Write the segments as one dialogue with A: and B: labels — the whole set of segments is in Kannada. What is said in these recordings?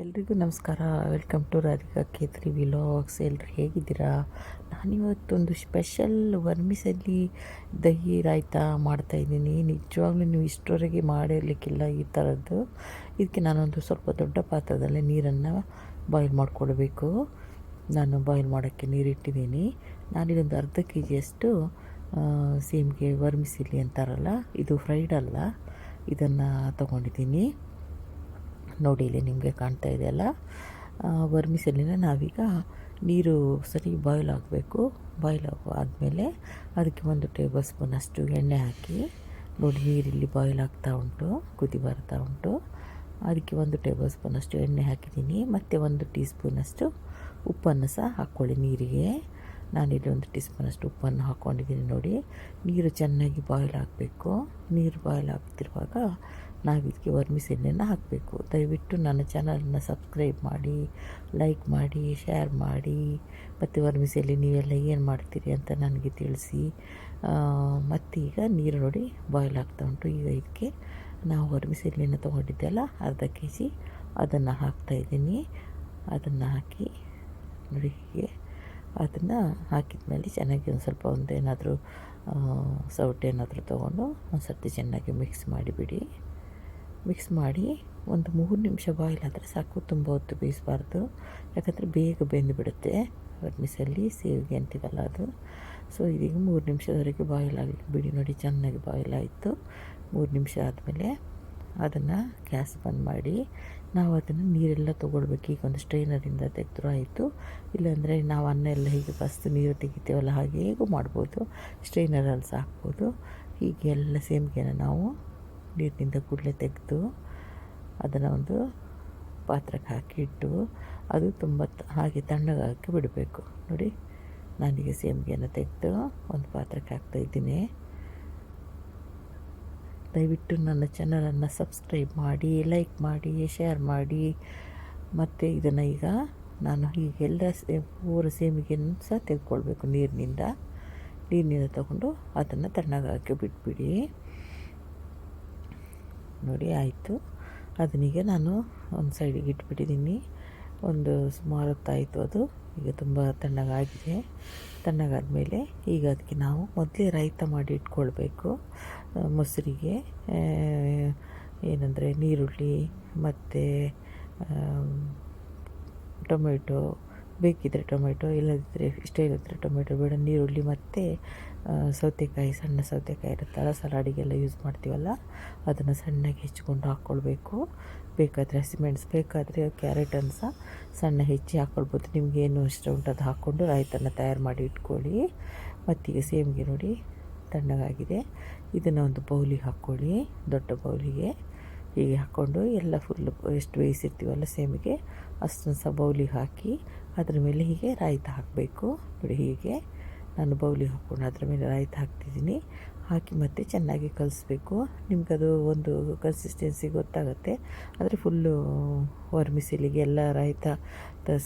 A: ಎಲ್ರಿಗೂ ನಮಸ್ಕಾರ. Welcome to Radhika Ketri vlogs ಎಲ್ಲರೂ ಹೇಗಿದ್ದೀರಾ? ನಾನಿವತ್ತೊಂದು ಸ್ಪೆಷಲ್ ವರ್ಮಿಸಲ್ಲಿ ದಹಿ ರಾಯ್ತ ಮಾಡ್ತಾಯಿದ್ದೀನಿ ನಿಜವಾಗ್ಲೂ ನೀವು ಇಷ್ಟರವರೆಗೆ ಮಾಡಿರಲಿಕ್ಕಿಲ್ಲ ಈ ಥರದ್ದು. ಇದಕ್ಕೆ ನಾನೊಂದು ಸ್ವಲ್ಪ ದೊಡ್ಡ ಪಾತ್ರದಲ್ಲಿ ನೀರನ್ನು ಬಾಯ್ಲ್ ಮಾಡಿಕೊಡ್ಬೇಕು. ನಾನು ಬಾಯ್ಲ್ ಮಾಡೋಕ್ಕೆ ನೀರಿಟ್ಟಿದ್ದೀನಿ. ನಾನಿದೊಂದು ಅರ್ಧ ಕೆ ಜಿಯಷ್ಟು ಸೇಮ್ಗೆ ವರ್ಮಿಸಿಲಿ ಅಂತಾರಲ್ಲ, ಇದು ಫ್ರೈಡ್ ಅಲ್ಲ. ಇದನ್ನು ತೊಗೊಂಡಿದ್ದೀನಿ. ನೋಡಿ ಇಲ್ಲಿ ನಿಮಗೆ ಕಾಣ್ತಾ ಇದೆಯಲ್ಲ ವರ್ಮಿಸಲಿನ ನಾವೀಗ ನೀರು ಸರಿ ಬಾಯ್ಲ್ ಆಗಬೇಕು. ಬಾಯ್ಲ್ ಆದಮೇಲೆ ಅದಕ್ಕೆ ಒಂದು ಟೇಬಲ್ ಸ್ಪೂನಷ್ಟು ಎಣ್ಣೆ ಹಾಕಿ, ನೋಡಿ ನೀರಿಲ್ಲಿ ಬಾಯ್ಲ್ ಆಗ್ತಾ ಉಂಟು, ಕುದಿ ಬರ್ತಾ ಉಂಟು. ಅದಕ್ಕೆ ಒಂದು ಟೇಬಲ್ ಸ್ಪೂನ್ ಅಷ್ಟು ಎಣ್ಣೆ ಹಾಕಿದ್ದೀನಿ. ಮತ್ತು ಒಂದು ಟೀ ಸ್ಪೂನಷ್ಟು ಉಪ್ಪನ್ನು ಸಹ ಹಾಕ್ಕೊಳ್ಳಿ ನೀರಿಗೆ. ನಾನಿಲ್ಲಿ ಒಂದು ಟೀ ಸ್ಪೂನಷ್ಟು ಉಪ್ಪನ್ನು ಹಾಕ್ಕೊಂಡಿದ್ದೀನಿ ನೋಡಿ. ನೀರು ಚೆನ್ನಾಗಿ ಬಾಯ್ಲ್ ಆಗಬೇಕು. ನೀರು ಬಾಯ್ಲ್ ಆಗ್ತಿರುವಾಗ ನಾವು ಇದಕ್ಕೆ ಹಾಕಬೇಕು. ದಯವಿಟ್ಟು ನನ್ನ ಚಾನಲನ್ನು ಸಬ್ಸ್ಕ್ರೈಬ್ ಮಾಡಿ, ಲೈಕ್ ಮಾಡಿ, ಶೇರ್ ಮಾಡಿ. ಮತ್ತು ವರ್ಮಿಸೆಲ್ಲಿ ನೀವೆಲ್ಲ ಏನು ಮಾಡ್ತೀರಿ ಅಂತ ನನಗೆ ತಿಳಿಸಿ. ಮತ್ತೀಗ ನೀರು ನೋಡಿ ಬಾಯ್ಲ್ ಆಗ್ತಾ ಉಂಟು. ಈಗ ಇದಕ್ಕೆ ನಾವು ವರ್ಮಿಸೆಲ್ಲಿನ ತೊಗೊಂಡಿದ್ದೆಲ್ಲ ಅರ್ಧ ಕೆ ಜಿ ಅದನ್ನು ಹಾಕ್ತಾಯಿದ್ದೀನಿ ಅದನ್ನು ಹಾಕಿ ನೋಡಿ ಹೀಗೆ. ಅದನ್ನು ಹಾಕಿದ ಮೇಲೆ ಚೆನ್ನಾಗಿ ಒಂದು ಸ್ವಲ್ಪ ಒಂದೇನಾದರೂ ಸೌಟೇನಾದರೂ ತೊಗೊಂಡು ಒಂದು ಸರ್ತಿ ಚೆನ್ನಾಗಿ ಮಿಕ್ಸ್ ಮಾಡಿಬಿಡಿ ಮಿಕ್ಸ್ ಮಾಡಿ ಒಂದು ಮೂರು ನಿಮಿಷ ಬಾಯ್ಲ್ ಆದರೆ ಸಾಕು. ತುಂಬ ಹೊತ್ತು ಬೇಯಿಸಬಾರ್ದು. ಯಾಕಂದರೆ ಬೇಗ ಬೆಂದು ಬಿಡುತ್ತೆ ವರ್ಮಿಸಲ್ಲಿ ಸೇವಿಗೆ ಅಂತೀವಲ್ಲ ಅದು. ಸೊ ಇದೀಗ ಮೂರು ನಿಮಿಷದವರೆಗೆ ಬಾಯ್ಲ್ ಆಗಲಿಕ್ಕೆ ಬಿಡಿ ನೋಡಿ, ಚೆನ್ನಾಗಿ ಬಾಯ್ಲ್ ಆಯಿತು. ಮೂರು ನಿಮಿಷ ಆದಮೇಲೆ ಅದನ್ನು ಗ್ಯಾಸ್ ಬಂದ್ ಮಾಡಿ ನಾವು ಅದನ್ನು ನೀರೆಲ್ಲ ತೊಗೊಳ್ಬೇಕು. ಈಗ ಒಂದು ಸ್ಟ್ರೈನರಿಂದ ತೆಗೆದ್ರೂ ಆಯಿತು. ಇಲ್ಲಾಂದರೆ ನಾವು ಅನ್ನ ಎಲ್ಲ ಹೀಗೆ ಫಸ್ಟ್ ನೀರು ತೆಗಿತೇವಲ್ಲ ಹಾಗೆ ಹೇಗೂ ಮಾಡ್ಬೋದು. ಸ್ಟ್ರೈನರಲ್ಲಿ ಸಾಕ್ಬೋದು ಹೀಗೆಲ್ಲ ಹೀಗೆ ಎಲ್ಲ ಸೇಮ್ಗೆನ ನಾವು ನೀರಿನಿಂದ ಕೂಡಲೇ ತೆಗೆದು ಅದನ್ನು ಒಂದು ಪಾತ್ರಕ್ಕೆ ಹಾಕಿಟ್ಟು ಅದು ತುಂಬ ಹಾಗೆ ತಣ್ಣಗಾಕಿ ಬಿಡಬೇಕು. ನೋಡಿ ನಾನೀಗ ಸೇಮಿಗೆಯನ್ನು ತೆಗೆದು ಒಂದು ಪಾತ್ರಕ್ಕೆ ಹಾಕ್ತಾಯಿದ್ದೀನಿ ದಯವಿಟ್ಟು ನನ್ನ ಚಾನಲನ್ನು ಸಬ್ಸ್ಕ್ರೈಬ್ ಮಾಡಿ, ಲೈಕ್ ಮಾಡಿ, ಶೇರ್ ಮಾಡಿ. ಮತ್ತು ಇದನ್ನು ಈಗ ನಾನು ಹೀಗೆಲ್ಲ ಸೇ ಊರ ಸೇಮಿಗೆಯನ್ನು ಸಹ ತೆಗೆದುಕೊಳ್ಬೇಕು ನೀರಿನಿಂದ. ನೀರಿನಿಂದ ತಗೊಂಡು ಅದನ್ನು ತಣ್ಣಗಾಕಿ ಬಿಟ್ಬಿಡಿ. ನೋಡಿ, ಆಯಿತು. ಅದನ್ನೀಗ ನಾನು ಒಂದು ಸೈಡಿಗೆ ಇಟ್ಬಿಟ್ಟಿದ್ದೀನಿ ಒಂದು ಸುಮಾರು ಹೊತ್ತಾಯಿತು ಅದು. ಈಗ ತುಂಬ ತಣ್ಣಗಾಗಿದೆ. ತಣ್ಣಗಾದ ಮೇಲೆ ಈಗ ಅದಕ್ಕೆ ನಾವು ಮೊದಲೇ ರೈತ ಮಾಡಿ ಇಟ್ಕೊಳ್ಬೇಕು. ಮೊಸರಿಗೆ. ಏನಂದರೆ, ನೀರುಳ್ಳಿ, ಮತ್ತು ಟೊಮೆಟೊ ಬೇಕಿದ್ದರೆ ಟೊಮೆಟೊ ಇಲ್ಲದಿದ್ದರೆ ಇಷ್ಟ ಇಲ್ಲದಿದ್ದರೆ ಟೊಮೆಟೊ, ಬೇಡ ನೀರುಳ್ಳಿ ಮತ್ತು ಸೌತೆಕಾಯಿ, ಸಣ್ಣ ಸೌತೆಕಾಯಿ ಇರುತ್ತಲ್ಲ ಸಲಾಡಿಗೆಲ್ಲ ಯೂಸ್ ಮಾಡ್ತೀವಲ್ಲ, ಅದನ್ನು ಸಣ್ಣಗೆ ಹೆಚ್ಚಿಕೊಂಡು ಹಾಕ್ಕೊಳ್ಬೇಕು ಬೇಕಾದರೆ ಹಸಿಮೆಣಸು, ಬೇಕಾದರೆ ಕ್ಯಾರೆಟನ್ನು ಸಹ ಸಣ್ಣ ಹೆಚ್ಚಿ ಹಾಕ್ಕೊಳ್ಬೋದು ನಿಮಗೇನು ಇಷ್ಟ ಉಂಟು ಅದು ಹಾಕ್ಕೊಂಡು ರಾಯ್ತನ್ನು ತಯಾರು ಮಾಡಿ ಇಟ್ಕೊಳ್ಳಿ. ಮತ್ತೀಗ ಸೇಮ್ಗೆ ನೋಡಿ, ತಣ್ಣಗಾಗಿದೆ. ಇದನ್ನು ಒಂದು ಬೌಲಿಗೆ ಹಾಕ್ಕೊಳ್ಳಿ, ದೊಡ್ಡ ಬೌಲಿಗೆ. ಹೀಗೆ ಹಾಕ್ಕೊಂಡು ಎಲ್ಲ ಫುಲ್ಲು ಎಷ್ಟು ಬೇಯಿಸಿರ್ತೀವಲ್ಲ ಸೇಮಿಗೆ, ಅಷ್ಟನ್ನು ಸಹ ಬೌಲಿ ಹಾಕಿ ಅದ್ರ ಮೇಲೆ ಹೀಗೆ ರಾಯ್ತ ಹಾಕಬೇಕು. ನೋಡಿ ಹೀಗೆ ನಾನು ಬೌಲಿ ಹಾಕ್ಕೊಂಡು ಅದ್ರ ಮೇಲೆ ರಾಯ್ತ ಹಾಕ್ತಿದ್ದೀನಿ. ಹಾಕಿ ಮತ್ತೆ ಚೆನ್ನಾಗಿ ಕಲಿಸ್ಬೇಕು. ನಿಮಗದು ಒಂದು ಕನ್ಸಿಸ್ಟೆನ್ಸಿ ಗೊತ್ತಾಗುತ್ತೆ. ಆದರೆ ಫುಲ್ಲು ವರ್ಮಿಸಿಲಿಗೆ ಎಲ್ಲ ರಾಯ್ತ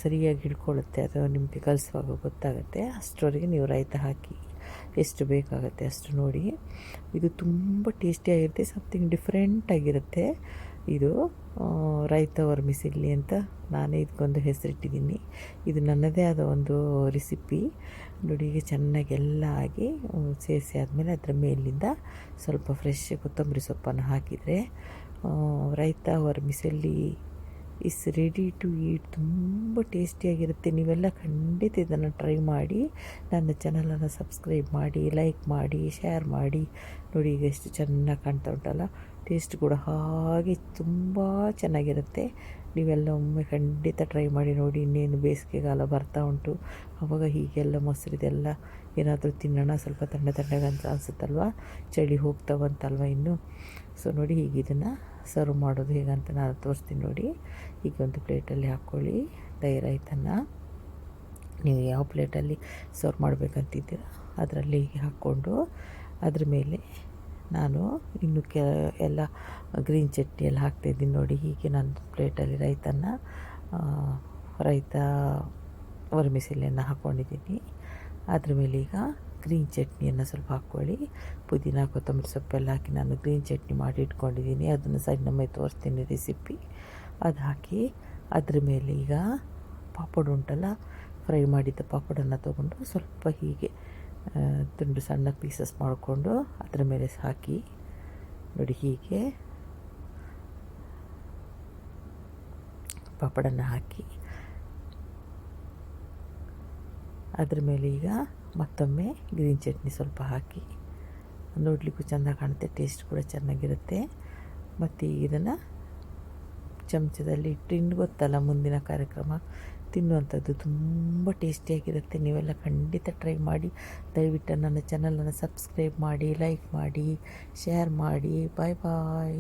A: ಸರಿಯಾಗಿ ಹಿಡ್ಕೊಳ್ಳುತ್ತೆ ಅದು ನಿಮಗೆ ಕಲಿಸುವಾಗ ಗೊತ್ತಾಗುತ್ತೆ. ಅಷ್ಟರವರೆಗೆ ನೀವು ರಾಯ್ತ ಹಾಕಿ ಎಷ್ಟು ಬೇಕಾಗುತ್ತೆ ಅಷ್ಟು ನೋಡಿ. ಇದು ತುಂಬ ಟೇಸ್ಟಿಯಾಗಿರುತ್ತೆ ಸಮಥಿಂಗ್ ಡಿಫ್ರೆಂಟಾಗಿರುತ್ತೆ ಇದು ರೈತ ವರ್ಮಿಸಿಲ್ಲಿ ಅಂತ ನಾನೇ ಇದಕ್ಕೊಂದು ಹೆಸರಿಟ್ಟಿದ್ದೀನಿ. ಇದು ನನ್ನದೇ ಆದ ಒಂದು ರೆಸಿಪಿ. ನೋಡಿ ಈಗ ಚೆನ್ನಾಗಿ ಎಲ್ಲ ಆಗಿ ಸೇರಿಸಿ ಆದಮೇಲೆ ಅದರ ಮೇಲಿಂದ ಸ್ವಲ್ಪ ಫ್ರೆಶ್ ಕೊತ್ತಂಬರಿ ಸೊಪ್ಪನ್ನು ಹಾಕಿದರೆ raita vermicelli is ready to eat ತುಂಬ ಟೇಸ್ಟಿಯಾಗಿರುತ್ತೆ ನೀವೆಲ್ಲ ಖಂಡಿತ ಇದನ್ನು ಟ್ರೈ ಮಾಡಿ, ನನ್ನ ಚಾನಲನ್ನು ಸಬ್ಸ್ಕ್ರೈಬ್ ಮಾಡಿ ಲೈಕ್ ಮಾಡಿ ಶೇರ್ ಮಾಡಿ. ನೋಡಿ, ಈಗ ಎಷ್ಟು ಚೆನ್ನಾಗಿ ಕಾಣ್ತಾ ಉಂಟಲ್ಲ? ಟೇಸ್ಟ್ ಕೂಡ ಹಾಗೆ ತುಂಬ ಚೆನ್ನಾಗಿರುತ್ತೆ. ನೀವೆಲ್ಲ ಒಮ್ಮೆ ಖಂಡಿತ ಟ್ರೈ ಮಾಡಿ ನೋಡಿ. ಇನ್ನೇನು ಬೇಸಿಗೆಗಾಲ ಬರ್ತಾ ಉಂಟು. ಆವಾಗ ಹೀಗೆಲ್ಲ ಮೊಸರಿದೆಲ್ಲ ಏನಾದರೂ ತಿನ್ನೋಣ. ಸ್ವಲ್ಪ ತಣ್ಣ ತಣ್ಣಗಂತ ಅನಿಸುತ್ತಲ್ವ? ಚಳಿ ಹೋಗ್ತಾವಂತಲ್ವ ಇನ್ನು? ಸೊ ನೋಡಿ ಹೀಗೆ ಇದನ್ನು ಸರ್ವ್ ಮಾಡೋದು ಹೇಗಂತ ನಾನು ತೋರಿಸ್ತೀನಿ ನೋಡಿ. ಈಗ ಒಂದು ಪ್ಲೇಟಲ್ಲಿ ಹಾಕ್ಕೊಳ್ಳಿ. ರೈತನ್ನು ನೀವು ಯಾವ ಪ್ಲೇಟಲ್ಲಿ ಸರ್ವ್ ಮಾಡಬೇಕಂತಿದ್ದೀರ ಅದರಲ್ಲಿ ಹಾಕ್ಕೊಂಡು ಅದ್ರ ಮೇಲೆ ನಾನು ಇನ್ನು ಕೆ ಎಲ್ಲ ಗ್ರೀನ್ ಚಟ್ನಿ ಎಲ್ಲ ಹಾಕ್ತಾಯಿದ್ದೀನಿ ನೋಡಿ. ಹೀಗೆ ನಾನು ಪ್ಲೇಟಲ್ಲಿ ರೈತನ್ನು ರೈತ ವರ್ಮಿಸಿಲೆಯನ್ನು ಹಾಕ್ಕೊಂಡಿದ್ದೀನಿ ಅದ್ರ ಮೇಲೆ ಈಗ ಗ್ರೀನ್ ಚಟ್ನಿಯನ್ನು ಸ್ವಲ್ಪ ಹಾಕ್ಕೊಳ್ಳಿ. ಪುದೀನ, ಕೊತ್ತಂಬರಿ ಸೊಪ್ಪೆಲ್ಲ ಹಾಕಿ ನಾನು ಗ್ರೀನ್ ಚಟ್ನಿ ಮಾಡಿ ಇಟ್ಕೊಂಡಿದ್ದೀನಿ. ಅದನ್ನು ಇನ್ನೊಮ್ಮೆ ತೋರಿಸ್ತೀನಿ ರೆಸಿಪಿ ಅದು ಹಾಕಿ ಅದ್ರ ಮೇಲೆ ಈಗ ಪಾಪಡ್ ಉಂಟಲ್ಲ ಫ್ರೈ ಮಾಡಿದ್ದ ಪಾಪಡನ್ನು ತೊಗೊಂಡು ಸ್ವಲ್ಪ ಹೀಗೆ ತುಂಡು ಸಣ್ಣ ಪೀಸಸ್ ಮಾಡಿಕೊಂಡು ಅದರ ಮೇಲೆ ಹಾಕಿ, ನೋಡಿ ಹೀಗೆ ಪಾಪಡನ್ನು ಹಾಕಿ, ಅದ್ರ ಮೇಲೆ ಈಗ ಮತ್ತೊಮ್ಮೆ ಗ್ರೀನ್ ಚಟ್ನಿ ಸ್ವಲ್ಪ ಹಾಕಿ ನೋಡಲಿಕ್ಕೂ ಚೆಂದ ಕಾಣುತ್ತೆ ಟೇಸ್ಟ್ ಕೂಡ ಚೆನ್ನಾಗಿರುತ್ತೆ. ಮತ್ತು ಇದನ್ನು ಚಮಚದಲ್ಲಿ ಇಟ್ಟು ಗೊತ್ತಲ್ಲ, ಮುಂದಿನ ಕಾರ್ಯಕ್ರಮ. ತಿನ್ನುವಂಥದ್ದು ತುಂಬ ಟೇಸ್ಟಿಯಾಗಿರುತ್ತೆ ನೀವೆಲ್ಲ ಖಂಡಿತ ಟ್ರೈ ಮಾಡಿ, ದಯವಿಟ್ಟು ನನ್ನ ಚಾನಲನ್ನು ಸಬ್ಸ್ಕ್ರೈಬ್ ಮಾಡಿ ಲೈಕ್ ಮಾಡಿ ಶೇರ್ ಮಾಡಿ. ಬಾಯ್ ಬಾಯ್